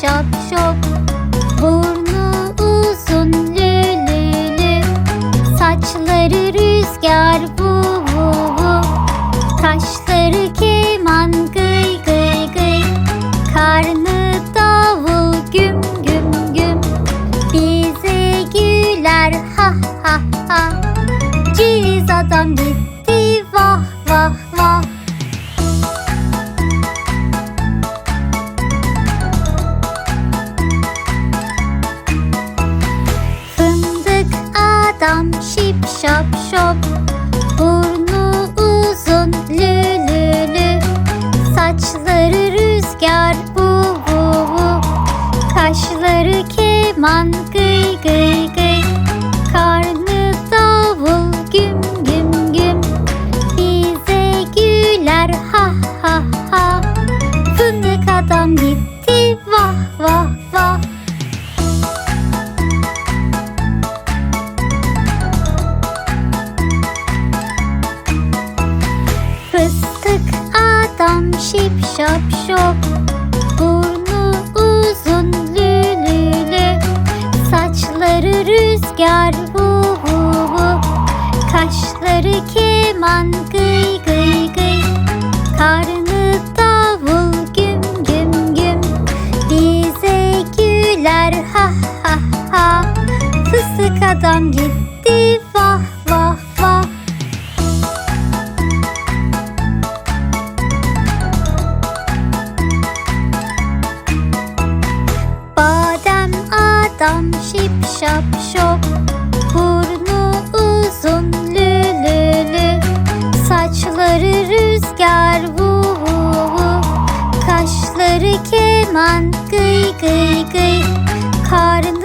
şap şop Burnu uzun lülülü. Saçları rüzgar vu vu vu Kaşları keman gıy gıy gıy. Karnı davul güm güm güm Bize güler ha ha ha. Ciz adam gitti adam şip şap şop Burnu uzun lülülü. Saçları rüzgar bu bu bu. Kaşları keman gıy şip şap şop. Burnu uzun lülülü. Saçları rüzgar vu vu vu Kaşları keman gıy gıy gıy. Karnı davul güm güm güm. Bize güler ha ha ha. Fıstık adam gitti adam şip şap şop Burnu uzun lülülü. Saçları rüzgar vu vu vu. Kaşları keman gıy gıy gıy. Karnı